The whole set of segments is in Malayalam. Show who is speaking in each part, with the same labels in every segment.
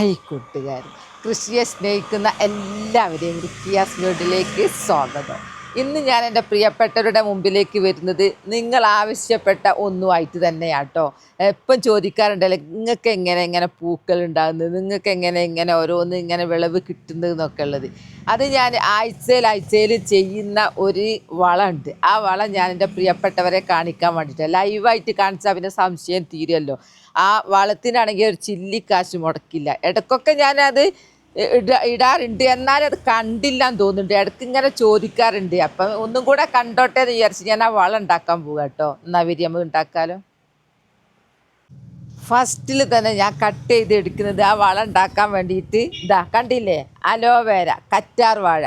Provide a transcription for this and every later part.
Speaker 1: ഹായ് കൂട്ടുകാർ കൃഷിയെ സ്നേഹിക്കുന്ന എല്ലാവരെയും റിക്കിയാസ് വീട്ടിലേക്ക് സ്വാഗതം. ഇന്ന് ഞാൻ എന്റെ പ്രിയപ്പെട്ടവരുടെ മുമ്പിലേക്ക് വരുന്നത് നിങ്ങൾ ആവശ്യപ്പെട്ട ഒന്നുമായിട്ട് തന്നെയാണ് കേട്ടോ. എപ്പം ചോദിക്കാറുണ്ടല്ലോ നിങ്ങൾക്ക് എങ്ങനെ എങ്ങനെ പൂക്കൾ ഉണ്ടാകുന്നത്? നിങ്ങൾക്ക് എങ്ങനെ എങ്ങനെ ഓരോന്ന് ഇങ്ങനെ വിളവ് കിട്ടുന്നത്? എന്നൊക്കെ ഉള്ളത്. അത് ഞാൻ ആഴ്ചയിൽ ആഴ്ചയിൽ ചെയ്യുന്ന ഒരു വളമുണ്ട്. ആ വളം ഞാൻ എന്റെ പ്രിയപ്പെട്ടവരെ കാണിക്കാൻ വേണ്ടിയിട്ട് ലൈവായിട്ട് കാണിച്ചാൽ പിന്നെ സംശയം തീരുമല്ലോ. ആ വളത്തിനാണെങ്കിൽ ഒരു ചില്ലിക്കാശ് മുടക്കില്ല. ഇടയ്ക്കൊക്കെ ഞാനത് ഇടാറുണ്ട്. എന്നാലും അത് കണ്ടില്ല എന്ന് തോന്നുന്നുണ്ട്. ഇടയ്ക്ക് ഇങ്ങനെ ചോദിക്കാറുണ്ട്. അപ്പം ഒന്നും കൂടെ കണ്ടോട്ടെ എന്ന് വിചാരിച്ച് ഞാൻ ആ വളം ഉണ്ടാക്കാൻ പോകാം കേട്ടോ. എന്നാ വരി നമുക്ക് ഉണ്ടാക്കാലോ? ഫസ്റ്റിൽ തന്നെ ഞാൻ കട്ട് ചെയ്ത് എടുക്കുന്നത് ആ വളം ഉണ്ടാക്കാൻ വേണ്ടിയിട്ട് ഇതാ കണ്ടില്ലേ? അലോവേര കറ്റാർ വാഴ.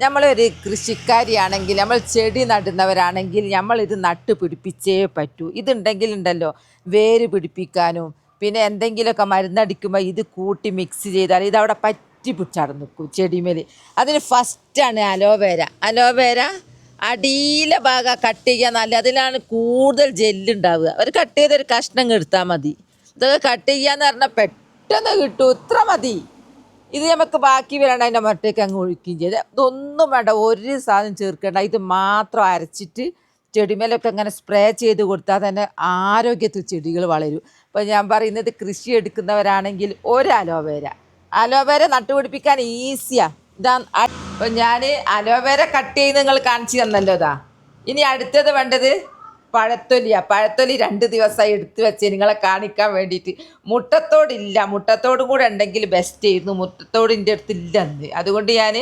Speaker 1: നമ്മളൊരു കൃഷിക്കാരിയാണെങ്കിൽ നമ്മൾ ചെടി നടുന്നവരാണെങ്കിൽ നമ്മളിത് നട്ട് പിടിപ്പിച്ചേ പറ്റൂ. ഇതുണ്ടെങ്കിൽ ഉണ്ടല്ലോ വേര് പിടിപ്പിക്കാനും പിന്നെ എന്തെങ്കിലുമൊക്കെ മരുന്നടിക്കുമ്പോൾ ഇത് കൂട്ടി മിക്സ് ചെയ്താൽ ഇതവിടെ പറ്റി പിടിച്ചവിടെ നിൽക്കും ചെടിമേൽ അതിന് ഫസ്റ്റാണ് അലോവേര. അലോവേര അടിയിലെ ഭാഗം കട്ട് നല്ല അതിലാണ് കൂടുതൽ ജെല്ലുണ്ടാവുക. ഒരു കട്ട് ചെയ്തൊരു കഷ്ണം എടുത്താൽ മതി. ഇതൊക്കെ കട്ട് ചെയ്യാന്ന് പറഞ്ഞാൽ പെട്ടെന്ന് കിട്ടും ഇത്ര മതി. ഇത് നമുക്ക് ബാക്കി വരണ്ട അതിന്റെ മട്ടേക്ക് അങ്ങ് ഒഴിക്കുകയും ചെയ്ത്. ഇതൊന്നും വേണ്ട ഒരു സാധനം ചേർക്കേണ്ട. ഇത് മാത്രം അരച്ചിട്ട് ചെടിമേലൊക്കെ അങ്ങനെ സ്പ്രേ ചെയ്ത് കൊടുത്താൽ തന്നെ ആരോഗ്യത്തിൽ ചെടികൾ വളരും. അപ്പോൾ ഞാൻ പറയുന്നത് കൃഷി എടുക്കുന്നവരാണെങ്കിൽ ഒരു അലോവേര. അലോവേര നട്ടുപിടിപ്പിക്കാൻ ഈസിയാ. ഇതാ അപ്പൊ ഞാൻ അലോവേര കട്ട് ചെയ്ത് നിങ്ങൾ കാണിച്ചു തന്നല്ലോ ഇതാ. ഇനി അടുത്തത് വേണ്ടത് പഴത്തൊലിയാ. പഴത്തൊലി രണ്ട് ദിവസമായി എടുത്തു വെച്ച് നിങ്ങളെ കാണിക്കാൻ വേണ്ടിയിട്ട്. മുട്ടത്തോടില്ല. മുട്ടത്തോടും കൂടെ ഉണ്ടെങ്കിൽ ബെസ്റ്റ് ആയിരുന്നു. മുട്ടത്തോട് എന്റെ അടുത്ത് ഇല്ല അതുകൊണ്ട് ഞാൻ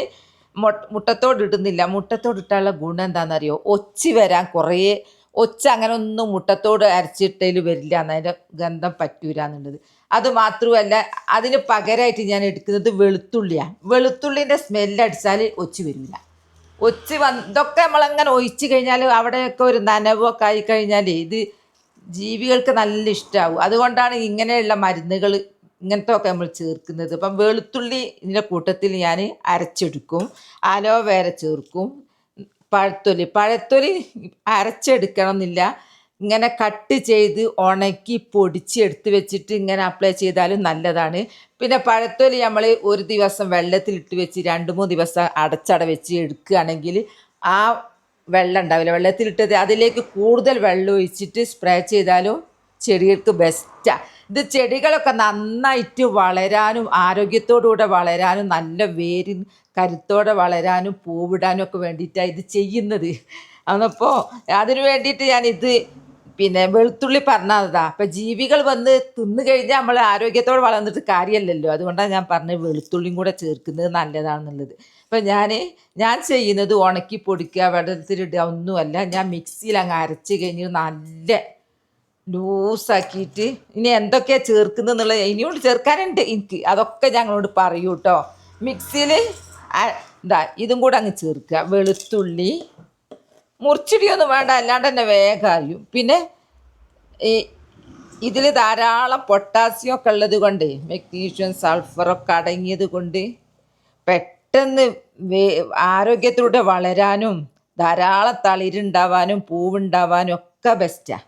Speaker 1: മുട്ടത്തോട് ഇടുന്നില്ല. മുട്ടത്തോട് ഇട്ടാനുള്ള ഗുണം എന്താണെന്നറിയോ ഒച്ചി വരാൻ കുറേ ഒച്ച അങ്ങനെ ഒന്നും മുട്ടത്തോട് അരച്ചിട്ടതിൽ വരില്ല. എന്നതിന്റെ ഗന്ധം പറ്റൂല എന്നുള്ളത് അത് മാത്രമല്ല അതിന് പകരമായിട്ട് ഞാൻ എടുക്കുന്നത് വെളുത്തുള്ളിയാണ്. വെളുത്തുള്ളിന്റെ സ്മെല്ലടിച്ചാൽ ഒച്ചി വരില്ല ഒച്ച് വന്ന് ഇതൊക്കെ നമ്മളങ്ങനെ ഒഴിച്ച് കഴിഞ്ഞാൽ അവിടെയൊക്കെ ഒരു നനവൊക്കെ ആയി കഴിഞ്ഞാൽ ഇത് ജീവികൾക്ക് നല്ല ഇഷ്ടമാവും അതുകൊണ്ടാണ് ഇങ്ങനെയുള്ള മരുന്നുകൾ ഇങ്ങനത്തെ ഒക്കെ നമ്മൾ ചേർക്കുന്നത്. അപ്പം വെളുത്തുള്ളി ഇതിന്റെ കൂട്ടത്തിൽ ഞാൻ അരച്ചെടുക്കും അലോവേര ചേർക്കും പഴത്തൊലി. പഴത്തൊലി അരച്ചെടുക്കണം എന്നില്ല ഇങ്ങനെ കട്ട് ചെയ്ത് ഉണക്കി പൊടിച്ച് എടുത്ത് വെച്ചിട്ട് ഇങ്ങനെ അപ്ലൈ ചെയ്താലും നല്ലതാണ്. പിന്നെ പഴത്തൊലി നമ്മൾ ഒരു ദിവസം വെള്ളത്തിലിട്ട് വെച്ച് രണ്ട് മൂന്ന് ദിവസം അടച്ചട വെച്ച് എടുക്കുകയാണെങ്കിൽ ആ വെള്ളം ഉണ്ടാവില്ല. വെള്ളത്തിലിട്ടത് അതിലേക്ക് കൂടുതൽ വെള്ളം ഒഴിച്ചിട്ട് സ്പ്രേ ചെയ്താലും ചെടികൾക്ക് ബെസ്റ്റാണ് ഇത് ചെടികളൊക്കെ നന്നായിട്ട് വളരാനും ആരോഗ്യത്തോടുകൂടെ വളരാനും നല്ല വേര് കരുത്തോടെ വളരാനും പൂവിടാനും ഒക്കെ വേണ്ടിയിട്ടാണ് ഇത് ചെയ്യുന്നത്. അപ്പോൾ അതിന് വേണ്ടിയിട്ട് ഞാനിത് പിന്നെ വെളുത്തുള്ളി പറഞ്ഞതാ അപ്പം ജീവികൾ വന്ന് തിന്നു കഴിഞ്ഞാൽ നമ്മൾ ആരോഗ്യത്തോടെ വളർന്നിട്ട് കാര്യമല്ലല്ലോ അതുകൊണ്ടാണ് ഞാൻ പറഞ്ഞത് വെളുത്തുള്ളിയും കൂടെ ചേർക്കുന്നത് നല്ലതാണെന്നുള്ളത്. അപ്പം ഞാൻ ഞാൻ ചെയ്യുന്നത് ഉണക്കി പൊടിക്കുക വെള്ളത്തിലിടുക ഒന്നുമല്ല. ഞാൻ മിക്സിയിൽ അങ്ങ് അരച്ച് കഴിഞ്ഞ് നല്ല ലൂസാക്കിയിട്ട് ഇനി എന്തൊക്കെയാണ് ചേർക്കുന്നതെന്നുള്ളത് ഇനിയോട് ചേർക്കാനുണ്ട് എനിക്ക്. അതൊക്കെ ഞങ്ങളോട് പറയൂ കേട്ടോ മിക്സിയിൽ എന്താ ഇതും കൂടെ അങ്ങ് ചേർക്കുക. വെളുത്തുള്ളി മുറിച്ചിടിയൊന്നും വേണ്ട അല്ലാണ്ട് തന്നെ വേഗം പിന്നെ ഈ ഇതിൽ ധാരാളം പൊട്ടാസ്യം ഒക്കെ ഉള്ളത് കൊണ്ട് മെഗ്നീഷ്യം സൾഫറൊക്കെ അടങ്ങിയത് കൊണ്ട് പെട്ടെന്ന് വേ ആരോഗ്യത്തിലൂടെ വളരാനും ധാരാളം തളിരുണ്ടാവാനും പൂവുണ്ടാവാനും ഒക്കെ ബെസ്റ്റാണ്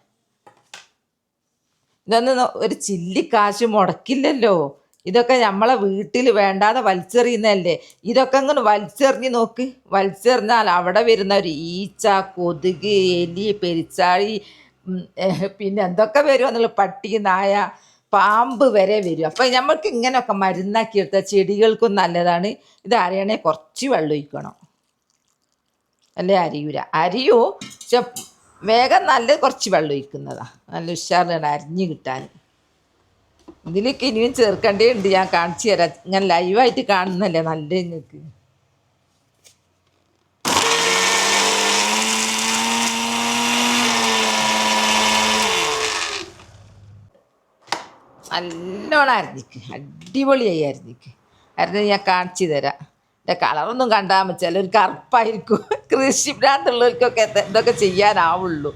Speaker 1: ഇതൊന്നും ഒരു ചില്ലി കാശ് മുടക്കില്ലല്ലോ. ഇതൊക്കെ നമ്മളെ വീട്ടിൽ വേണ്ടാതെ വലിച്ചെറിയുന്നതല്ലേ? ഇതൊക്കെ അങ്ങനെ വലിച്ചെറിഞ്ഞ് നോക്ക്. വലിച്ചെറിഞ്ഞാൽ അവിടെ വരുന്ന ഒരു ഈച്ച കൊതുക് എലി പെരിച്ചാഴി പിന്നെ എന്തൊക്കെ വരും എന്നുള്ള പട്ടി നായ പാമ്പ് വരെ വരും. അപ്പം നമ്മൾക്ക് ഇങ്ങനെയൊക്കെ മരുന്നാക്കി എടുത്ത ചെടികൾക്കും നല്ലതാണ്. ഇത് അരയണേ കുറച്ച് വെള്ളം ഒഴിക്കണം. അല്ലേ അരിയൂല അരിയോ പക്ഷെ വേഗം നല്ല കുറച്ച് വെള്ളം ഒഴിക്കുന്നതാ. നല്ല ഉഷാറിലാണ് അരിഞ്ഞ് കിട്ടാൻ. ഇതിലേക്ക് ഇനിയും ചേർക്കേണ്ടേ ഉണ്ട്. ഞാൻ കാണിച്ചു തരാം. ഇങ്ങനെ ലൈവായിട്ട് കാണുന്നല്ലേ നല്ല നിങ്ങൾക്ക്. നല്ലോണം അരിഞ്ഞിക്ക്. അടിപൊളിയായി അരിഞ്ഞിക്ക്. അരിഞ്ഞ് ഞാൻ കാണിച്ചു തരാം. എന്റെ കളറൊന്നും കണ്ടാൽ വെച്ചാൽ ഒരു കറുപ്പായിരിക്കും കൃഷി ഭ്രാന്തുള്ളവർക്കൊക്കെ എന്തൊക്കെ ചെയ്യാനാവുള്ളൂ.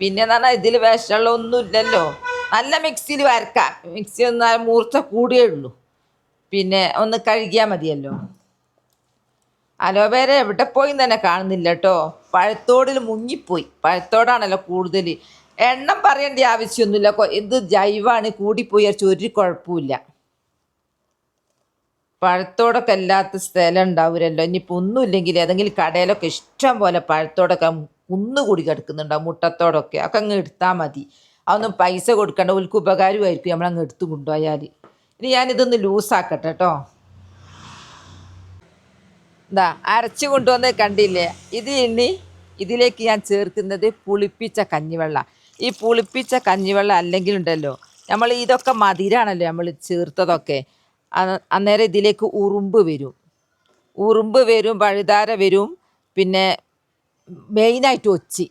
Speaker 1: പിന്നെ എന്ന് പറഞ്ഞാൽ ഇതിൽ വിഷമുള്ള ഇല്ലല്ലോ നല്ല മിക്സിയിൽ വരക്കാം. മിക്സി എന്നാൽ മൂർച്ച കൂടിയേ ഉള്ളൂ. പിന്നെ ഒന്ന് കഴുകിയാൽ മതിയല്ലോ. അലോവേര എവിടെ പോയി തന്നെ കാണുന്നില്ല കേട്ടോ. പഴത്തോടിൽ മുങ്ങിപ്പോയി. പഴത്തോടാണല്ലോ കൂടുതൽ. എണ്ണം പറയേണ്ട ആവശ്യമൊന്നുമില്ല. ഇത് ജൈവാണ്? കൂടിപ്പോയി അരച്ച് കുഴപ്പമില്ല പഴത്തോടൊക്കെ അല്ലാത്ത സ്ഥലം ഉണ്ടാവില്ലല്ലോ ഇനിയിപ്പോൾ ഒന്നുമില്ലെങ്കിൽ ഏതെങ്കിലും കടയിലൊക്കെ ഇഷ്ടം പോലെ പഴത്തോടൊക്കെ കുന്നുകൂടി കിടക്കുന്നുണ്ടാവും. മുട്ടത്തോടൊക്കെ. ഒക്കെ അങ്ങ് എടുത്താൽ മതി. അതൊന്നും പൈസ കൊടുക്കേണ്ട ഒരു ഉപകാരമായിരിക്കും നമ്മളങ്ങ് എടുത്തു കൊണ്ടുപോയാൽ ഇനി ഞാനിതൊന്ന് ലൂസാക്കട്ടെ കേട്ടോ. എന്താ അരച്ചു കൊണ്ടുവന്ന് കണ്ടില്ലേ? ഇത് ഇനി ഇതിലേക്ക് ഞാൻ ചേർക്കുന്നത് പുളിപ്പിച്ച കഞ്ഞിവെള്ളം. ഈ പുളിപ്പിച്ച കഞ്ഞിവെള്ളം അല്ലെങ്കിൽ ഉണ്ടല്ലോ നമ്മൾ ഇതൊക്കെ മതിരാണല്ലോ നമ്മൾ ചേർത്തതൊക്കെ. അന്നേരം ഇതിലേക്ക് ഉറുമ്പ് വരും. ഉറുമ്പ് വരും വഴുതാര വരും പിന്നെ മെയിനായിട്ട് ഒച്ചി.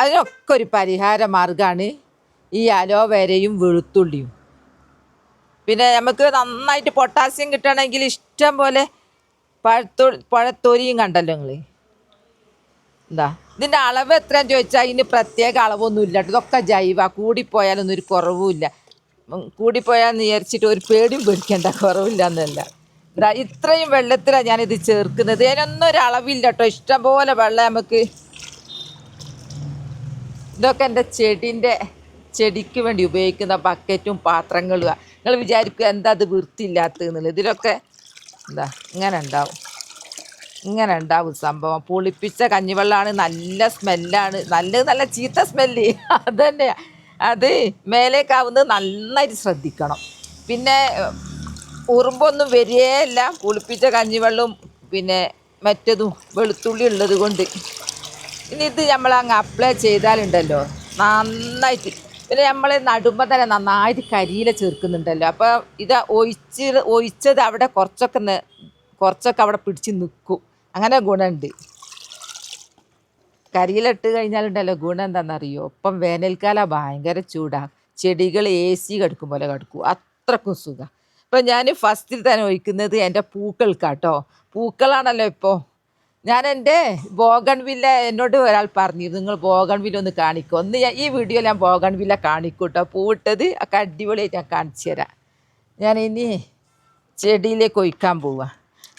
Speaker 1: അതിനൊക്കെ ഒരു പരിഹാര മാർഗമാണ് ഈ അലോവേരയും വെളുത്തുള്ളിയും. പിന്നെ നമുക്ക് നന്നായിട്ട് പൊട്ടാസ്യം കിട്ടണമെങ്കിൽ ഇഷ്ടം പോലെ പഴത്തൊ പഴത്തൊരിയും കണ്ടല്ലോ നിങ്ങൾ എന്താ? ഇതിന്റെ അളവ് എത്രയാന്ന് ചോദിച്ചാൽ ഇതിന് പ്രത്യേക അളവൊന്നും ഇല്ല ഇതൊക്കെ ജൈവ. കൂടിപ്പോയാലൊന്നും ഒരു കുറവുമില്ല കൂടിപ്പോയാൽ വിചാരിച്ചിട്ട് ഒരു പേടിയും പേടിക്കേണ്ട. കുറവില്ല എന്നല്ല ഇതാ ഇത്രയും വെള്ളത്തിലാണ് ഞാനിത് ചേർക്കുന്നത്. അതിനൊന്നും ഒരു അളവില്ല കേട്ടോ. ഇഷ്ടംപോലെ വെള്ളം നമുക്ക്. ഇതൊക്കെ എന്റെ ചെടീന്റെ ചെടിക്ക് വേണ്ടി ഉപയോഗിക്കുന്ന ബക്കറ്റും പാത്രങ്ങളും നിങ്ങൾ വിചാരിക്കുക എന്താ അത് വൃത്തിയില്ലാത്തതെന്നുള്ളത് ഇതിലൊക്കെ എന്താ ഇങ്ങനെ ഉണ്ടാവും. ഇങ്ങനെ ഉണ്ടാവും സംഭവം. പുളിപ്പിച്ച കഞ്ഞിവെള്ളമാണ് നല്ല സ്മെല്ലാണ് നല്ല നല്ല ചീത്ത സ്മെല്ല് അതന്നെ. അത് മേലേക്കാവുന്നത് നന്നായിട്ട് ശ്രദ്ധിക്കണം. പിന്നെ ഉറുമ്പൊന്നും വരികയല്ല. പുളിപ്പിച്ച കഞ്ഞിവെള്ളവും പിന്നെ മറ്റതും വെളുത്തുള്ളി ഉള്ളത് കൊണ്ട് ഇനി ഇത് നമ്മൾ അങ്ങ് അപ്ലൈ ചെയ്താലുണ്ടല്ലോ. നന്നായിട്ട് പിന്നെ നമ്മൾ നടുമ്പോൾ തന്നെ നന്നായിട്ട് കരിയില ചേർക്കുന്നുണ്ടല്ലോ. അപ്പോൾ ഇത് ഒഴിച്ച് ഒഴിച്ചത് അവിടെ കുറച്ചൊക്കെ കുറച്ചൊക്കെ അവിടെ പിടിച്ച് നിൽക്കും അങ്ങനെ ഗുണമുണ്ട് കരിയില ഇട്ട് കഴിഞ്ഞാലുണ്ടല്ലോ ഗുണം എന്താണെന്നറിയോ ഇപ്പം വേനൽക്കാലം ഭയങ്കര ചൂടാ. ചെടികൾ എ സി കടുക്കും പോലെ കടുക്കും. അത്രക്കും സുഖം. ഇപ്പം ഞാൻ ഫസ്റ്റിൽ തന്നെ ഒഴിക്കുന്നത് എന്റെ പൂക്കൾക്കാട്ടോ. പൂക്കളാണല്ലോ ഇപ്പോൾ ഞാൻ എന്റെ ബോഗൺവില്ല എന്നോട് ഒരാൾ പറഞ്ഞു നിങ്ങൾ ബോഗൺവില്ല ഒന്ന് കാണിക്കും. ഒന്ന് ഞാൻ ഈ വീഡിയോ ഞാൻ ബോഗൺവില്ല കാണിക്കും കേട്ടോ പൂവിട്ടത് ഒക്കെ അടിപൊളിയായിട്ട് ഞാൻ കാണിച്ചു തരാം. ഞാൻ ഇനി ചെടിയിലേക്ക് ഒഴിക്കാൻ പോവുക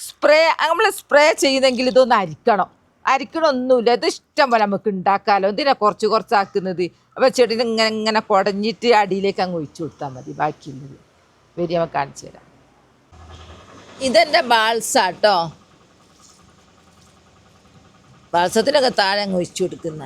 Speaker 1: സ്പ്രേ നമ്മൾ സ്പ്രേ ചെയ്യുന്നെങ്കിൽ ഇതൊന്ന് അരിക്കണം. അരിക്കണമൊന്നുമില്ല ഇത് ഇഷ്ടം പോലെ നമുക്ക് ഉണ്ടാക്കാമല്ലോ എന്തിനാ കുറച്ച് കുറച്ചാക്കുന്നത്? അപ്പോൾ ചെടി ഇങ്ങനെ ഇങ്ങനെ കുടഞ്ഞിട്ട് അടിയിലേക്ക് അങ്ങ് ഒഴിച്ചു കൊടുത്താൽ മതി. ബാക്കിയുള്ളത് വരി നമുക്ക് കാണിച്ചു തരാം. ഇതെന്റെ ബാൾസാട്ടോ ബാൾസത്തിനൊക്കെ താഴെ അങ്ങ് ഒഴിച്ചു കൊടുക്കുന്ന.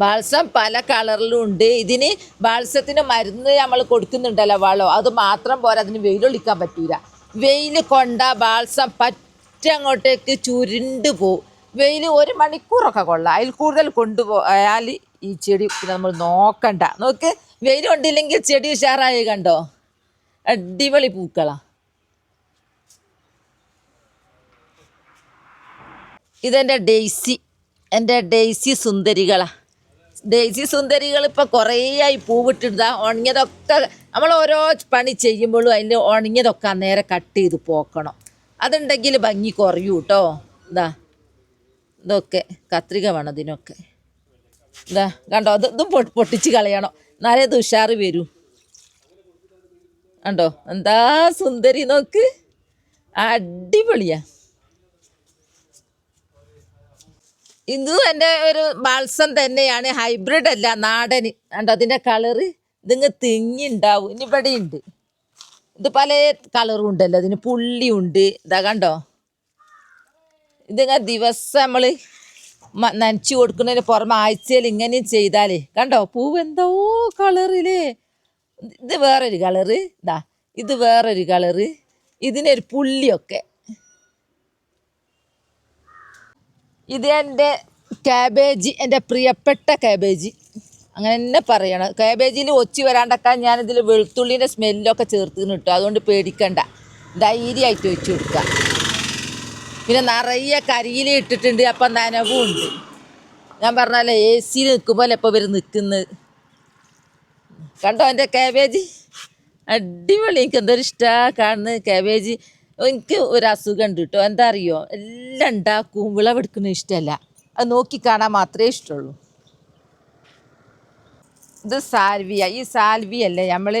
Speaker 1: ബാൾസം പല കളറിലും ഉണ്ട്. ഇതിന് ബാൾസത്തിന് മരുന്ന് നമ്മൾ കൊടുക്കുന്നുണ്ടല്ലോ വളം. അത് മാത്രം പോരാ അതിന് വെയിലൊളിക്കാൻ പറ്റൂല. വെയിൽ കൊണ്ട ബാൾസം പറ്റ അങ്ങോട്ടേക്ക് ചുരുണ്ട് പോവും. വെയിൽ ഒരു മണിക്കൂറൊക്കെ കൊള്ളാം. അതിൽ കൂടുതൽ കൊണ്ടുപോയാൽ ഈ ചെടി നമ്മൾ നോക്കണ്ട. നോക്ക് വെയിൽ കൊണ്ടില്ലെങ്കിൽ ചെടി ഉഷാറായി കണ്ടോ? അടിപൊളി പൂക്കളാണ് ഇതെന്റെ ഡെയ്സി. എന്റെ ഡെയ്സി സുന്ദരികളാണ് ഡെയ്സി സുന്ദരികൾ ഇപ്പോൾ കുറേ ആയി പൂവിട്ടിട്ടാ ഉണങ്ങിയതൊക്കെ നമ്മൾ ഓരോ പണി ചെയ്യുമ്പോഴും അതിന്റെ ഉണങ്ങിയതൊക്കെ അന്നേരം കട്ട് ചെയ്ത് പോക്കണം. അതുണ്ടെങ്കിൽ ഭംഗി കുറയൂ കേട്ടോ. ഇതാ. ഇതൊക്കെ കത്രിക വേണം ഇതിനൊക്കെ. ഇതാ കണ്ടോ? അത് ഇതും പൊട്ടി പൊട്ടിച്ച് കളയണം. എന്നാലേ ഇത് ഉഷാറ് വരൂ. കണ്ടോ? എന്താ സുന്ദരി നോക്ക്. അടിപൊളിയാ. ഇതും എന്റെ ഒരു മത്സ്യം തന്നെയാണ് ഹൈബ്രിഡ് അല്ല നാടന് കണ്ടോ അതിന്റെ കളറ് ഇതിങ്ങ് തിങ്ങിണ്ടാവും. ഇനി ഇവിടെ ഉണ്ട് ഇത് പല കളറും ഉണ്ടല്ലോ. അതിന് പുള്ളിയുണ്ട്. ഇതാ കണ്ടോ? ഇതിങ്ങനെ ദിവസം നമ്മൾ നനച്ചു കൊടുക്കുന്നതിന് പുറമെ ആഴ്ചയിൽ ഇങ്ങനെയും ചെയ്താലേ. കണ്ടോ? പൂവ് എന്തോ കളറിലേ ഇത് വേറൊരു കളറ് ഇതാ ഇത് വേറൊരു കളറ് ഇതിനൊരു പുള്ളിയൊക്കെ. ഇത് എന്റെ കാബേജ് എന്റെ പ്രിയപ്പെട്ട കാബേജ് അങ്ങനെ തന്നെ പറയണം. കാബേജിൽ ഒച്ചി വരാണ്ടക്കാൻ ഞാനിതിൽ വെളുത്തുള്ളിന്റെ സ്മെല്ലൊക്കെ ചേർത്തിന് കിട്ടും അതുകൊണ്ട് പേടിക്കണ്ട. ധൈര്യമായിട്ട് വെച്ച് കൊടുക്കുക. പിന്നെ നിറയെ കരിയിൽ ഇട്ടിട്ടുണ്ട്. അപ്പം നനവും ഉണ്ട്. ഞാൻ പറഞ്ഞാലേ എ സിയിൽ നിൽക്കുമ്പോൾ എപ്പോൾ ഇവർ നിൽക്കുന്നത്. കണ്ടോ എന്റെ കാബേജ് അടിപൊളി. എനിക്ക് എന്തൊരു ഇഷ്ടമാണ് കാണുന്നത്. കാബേജ് എനിക്ക് ഒരു അസുഖം ഉണ്ട് കേട്ടോ എന്താ അറിയോ എല്ലാം ഉണ്ടാക്കും. വിളവെടുക്കുന്നത് ഇഷ്ടമല്ല. അത് നോക്കി കാണാൻ മാത്രമേ ഇഷ്ടമുള്ളൂ. ഇത് സാൽവിയ. ഈ സാൽവിയല്ലേ നമ്മൾ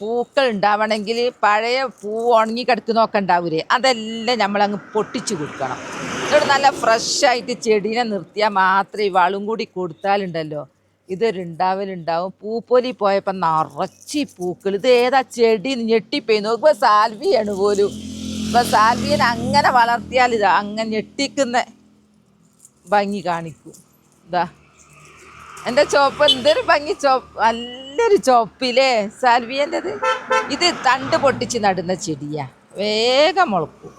Speaker 1: പൂക്കൾ ഉണ്ടാവണമെങ്കിൽ പഴയ പൂ ഉണങ്ങി കിടക്കുന്നൊക്കെ ഉണ്ടാവൂലേ? അതെല്ലാം നമ്മളങ്ങ് പൊട്ടിച്ചു കൊടുക്കണം. എന്നിട്ട് നല്ല ഫ്രഷായിട്ട് ചെടീനെ നിർത്തിയാൽ മാത്രമേ ഈ വളം കൂടി കൊടുത്താലുണ്ടല്ലോ. ഇതൊരു ഉണ്ടാവലുണ്ടാവും. പൂപ്പൊലി പോയപ്പോൾ നിറച്ച് പൂക്കൾ. ഇത് ഏതാ ചെടി ഞെട്ടിപ്പോയി. നോക്കുമ്പോൾ സാൽവിയാണ് പോലും. ഇപ്പൊ സാൽവിയൻ അങ്ങനെ വളർത്തിയാൽ ഇതാ അങ്ങനെ ഞെട്ടിക്കുന്ന ഭംഗി കാണിക്കൂ. ഇതാ എന്റെ ചോപ്പ് എന്തൊരു ഭംഗി ചോപ്പ് നല്ലൊരു ചോപ്പിലേ സാൽവിയന്റെത്. ഇത് തണ്ട് പൊട്ടിച്ച് നടുന്ന ചെടിയാ. വേഗം മുളക്കും.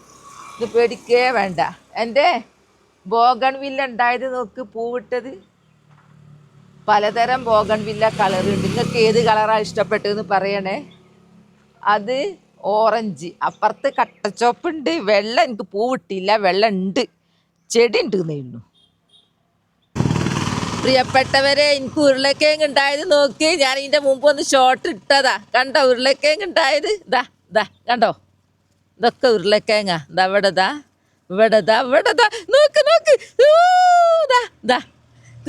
Speaker 1: ഇത് പേടിക്കേ വേണ്ട. എന്റെ ബോഗൺ വില്ല ഉണ്ടായത് നോക്ക് പൂവിട്ടത്. പലതരം ബോഗൺ വില്ല കളറുണ്ട്. നിങ്ങൾക്ക് ഏത് കളറാണ് ഇഷ്ടപ്പെട്ടതെന്ന് പറയണേ. അത് ഓറഞ്ച്. അപ്പുറത്ത് കട്ടച്ചോപ്പുണ്ട് വെള്ളം എനിക്ക് പൂവിട്ടില്ല വെള്ളം ഉണ്ട്. ചെടി ഉണ്ട് ഉള്ളൂ. പ്രിയപ്പെട്ടവരെ എനിക്ക് ഉരുളക്കിഴങ്ങ് ഉണ്ടായത് നോക്കി. ഞാൻ ഇതിന്റെ മുമ്പ് ഒന്ന് ഷോർട്ട് ഇട്ടതാ. കണ്ടോ ഉരുളക്കിഴങ്ങ് ഉണ്ടായത്? ഇതാ ഇതാ കണ്ടോ? ഇതൊക്കെ ഉരുളക്കിഴങ്ങാ. ഇതാ ഇവിടെ ദാ ഇവിടെ ദാ നോക്ക് നോക്ക്. ദാ ദാ.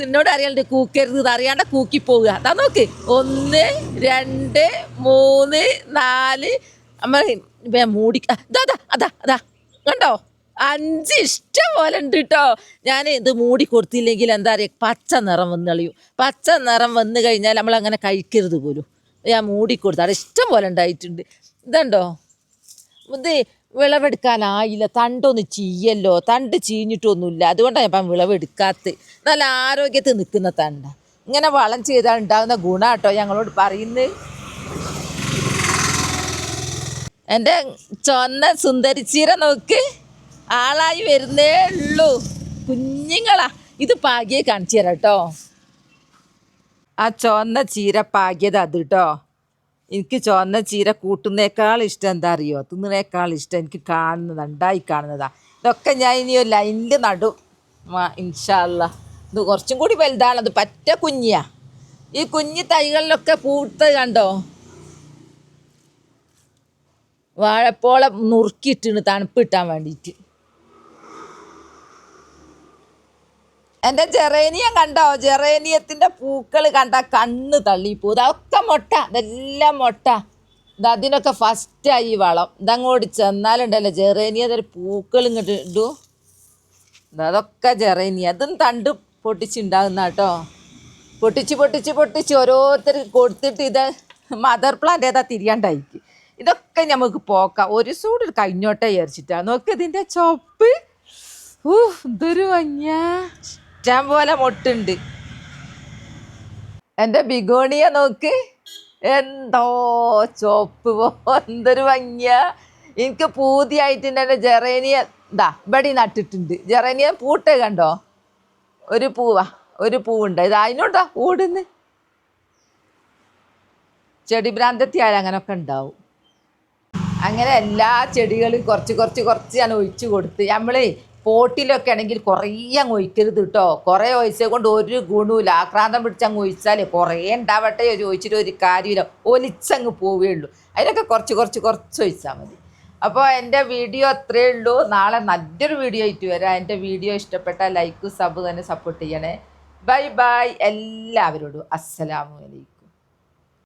Speaker 1: എന്നോട് അറിയാണ്ട് കൂക്കരുത്. ഇത് അറിയാണ്ട് കൂക്കി പോവുക അതാ നോക്ക്. ഒന്ന് രണ്ട് മൂന്ന് നാല് അമ്മ മൂടി അതാ അതാ അതാ കണ്ടോ? അഞ്ച് ഇഷ്ടം പോലെ ഉണ്ട് കേട്ടോ ഞാൻ ഇത് മൂടി കൊടുത്തില്ലെങ്കിൽ എന്താ പറയുക പച്ച നിറം വന്ന് കളിയും. പച്ച നിറം വന്നു കഴിഞ്ഞാൽ നമ്മൾ അങ്ങനെ കഴിക്കരുത് പോലും. ഞാൻ മൂടി കൊടുത്തു അവിടെ ഇഷ്ടം പോലെ ഉണ്ടായിട്ടുണ്ട്. ഇതുണ്ടോ? ഇത് വിളവെടുക്കാനായില്ല തണ്ടൊന്നും ചീയല്ലോ. തണ്ട് ചീഞ്ഞിട്ടൊന്നുമില്ല. അതുകൊണ്ടാണ് ഞാൻ വിളവെടുക്കാത്ത. നല്ല ആരോഗ്യത്തിൽ നിൽക്കുന്ന തണ്ട. ഇങ്ങനെ വളം ചെയ്താൽ ഉണ്ടാകുന്ന ഗുണം കേട്ടോ ഞങ്ങളോട് പറയുന്നത്. എന്റെ ചൊന്ന സുന്ദരിച്ചീര നോക്ക്. ആളായി വരുന്നേ ഉള്ളൂ. കുഞ്ഞുങ്ങളാ. ഇത് പാകിയെ കാണിച്ചു തരാം കേട്ടോ. ആ ചുവന്ന ചീര പാകിയത് അത് കേട്ടോ. എനിക്ക് ചുവന്ന ചീര കൂട്ടുന്നേക്കാൾ ഇഷ്ടം എന്താ അറിയോ? തിന്നണേക്കാൾ ഇഷ്ടം എനിക്ക് കാണുന്നത് ഉണ്ടായി കാണുന്നതാ. ഇതൊക്കെ ഞാൻ ഇനി ഒരു ലൈനിൽ നടും. ഇൻഷാല്ല ഇത് കുറച്ചും കൂടി വലുതാണ്. അത് പറ്റ കുഞ്ഞിയാ. ഈ കുഞ്ഞി തൈകളിലൊക്കെ പൂത്തത് കണ്ടോ? വാഴപ്പോളം നുറുക്കിയിട്ടിന് തണുപ്പ് കിട്ടാൻ വേണ്ടിയിട്ട് എന്റെ ജെറേനിയം കണ്ടോ? ജെറേനിയത്തിന്റെ പൂക്കൾ കണ്ട കണ്ണ് തള്ളിപ്പോ ഇതൊക്കെ മുട്ട ഇതെല്ലാം മുട്ട. ഇത് അതിനൊക്കെ ഫസ്റ്റായി വളം. ഇതങ്ങോട്ട് ചെന്നാലുണ്ടല്ലോ ജെറേനിയതൊരു പൂക്കൾ ഇങ്ങോട്ട് ഇടൂ. ദാ അതൊക്കെ ജെറേനിയ. അതും തണ്ട് പൊട്ടിച്ചുണ്ടാകുന്ന കേട്ടോ. പൊട്ടിച്ച് പൊട്ടിച്ച് പൊട്ടിച്ച് ഓരോരുത്തർ കൊടുത്തിട്ട് ഇത് മദർ പ്ലാന്റ് ഏതാ തിരിയാണ്ടായിക്ക്. ഇതൊക്കെ നമുക്ക് പോക്കാം. ഒരു സൂട് കഴിഞ്ഞോട്ടെ വിചാരിച്ചിട്ടാ. നോക്ക് ഇതിന്റെ ചോപ്പ് ഊ എന്തൊരു മഞ്ഞ. ഇഷ്ടം പോലെ മൊട്ടുണ്ട്. എന്റെ ബിഗോണിയ നോക്ക്. എന്തോ ചോപ്പ് എന്തൊരു ഭംഗിയ എനിക്ക് പൂതിയായിട്ടുണ്ട് എന്റെ ജെറേനിയ. ഇതാ ഇവിടെ നട്ടിട്ടുണ്ട്. ജെറേനിയ പൂട്ടേ കണ്ടോ? ഒരു പൂവാ ഒരു പൂവുണ്ട്. ഇത് അതിനോട്ടാ ഓടുന്ന്. ചെടി ഭ്രാന്തത്തിയായാലും അങ്ങനെയൊക്കെ ഉണ്ടാവും. അങ്ങനെ എല്ലാ ചെടികളും കുറച്ച് കുറച്ച് കുറച്ച് ഞാൻ ഒഴിച്ചു കൊടുത്ത്. നമ്മൾ പോട്ടിലൊക്കെ ആണെങ്കിൽ കുറേ അങ്ങ് ഒഴിക്കരുത് കേട്ടോ കുറേ ഒഴിച്ചത് കൊണ്ട് ഒരു ഗുണമില്ല ആക്രാന്തം പിടിച്ച് അങ്ങ് ഒഴിച്ചാൽ കുറേ ഉണ്ടാവട്ടെ ചോദിച്ചിട്ട് ഒരു കാര്യമില്ല ഒലിച്ചങ്ങ് പോവേ ഉള്ളൂ. അതിനൊക്കെ കുറച്ച് കുറച്ച് കുറച്ച് ഒഴിച്ചാൽ മതി. അപ്പോൾ എന്റെ വീഡിയോ അത്രയേ ഉള്ളൂ. നാളെ നല്ലൊരു വീഡിയോ ആയിട്ട് വരാം. എന്റെ വീഡിയോ ഇഷ്ടപ്പെട്ടാൽ ലൈക്ക് സബ് തന്നെ സപ്പോർട്ട് ചെയ്യണേ. Bye bye. എല്ലാവരോടും അസ്സലാമു അലൈക്കും.